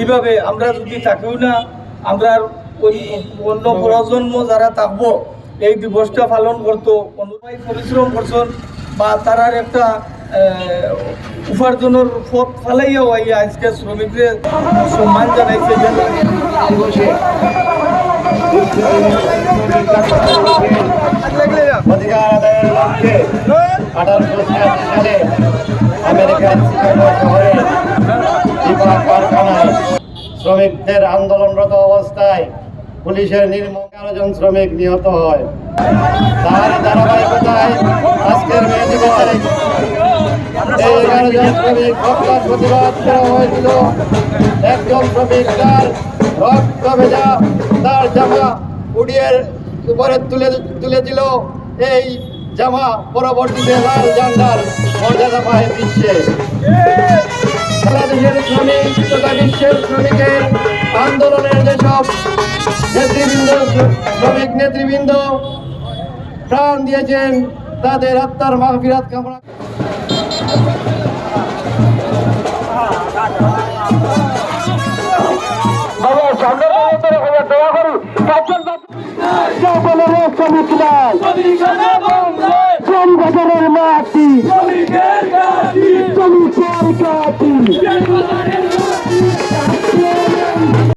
এইভাবে আমরা যদি থাকিও না আমরা ওই অন্য প্রজন্ম যারা থাকব এই দিবসটা পালন করতো অনুযায়ী পরিশ্রম করছেন বা তারার একটা উপার্জনের পথ ফালাইয়াও আইয়া আজকে শ্রমিকদের সম্মান জানাইছে শহরে শ্রমিকদের আন্দোলনরত অবস্থায় পুলিশের নির্মম শ্রমিক নিহত হয়। তার ধারাবাহিকতায় আজকের মে দিবসে একজন শ্রমিক তার তার জামা উড়িয়ে উপরে তুলে এই জামা পরবর্তীতে মর্যাদা পায় বিশ্বে। বাংলাদেশের শ্রমিক তথা বিশ্বের শ্রমিকের আন্দোলনের যেসব নেতৃবৃন্দ শ্রমিক নেতৃবৃন্দ প্রাণ দিয়েছেন তাদের আত্মার মাহফিরাত কামনা শ্রমিকের মাটি শ্রমিকের কাটি Thank you.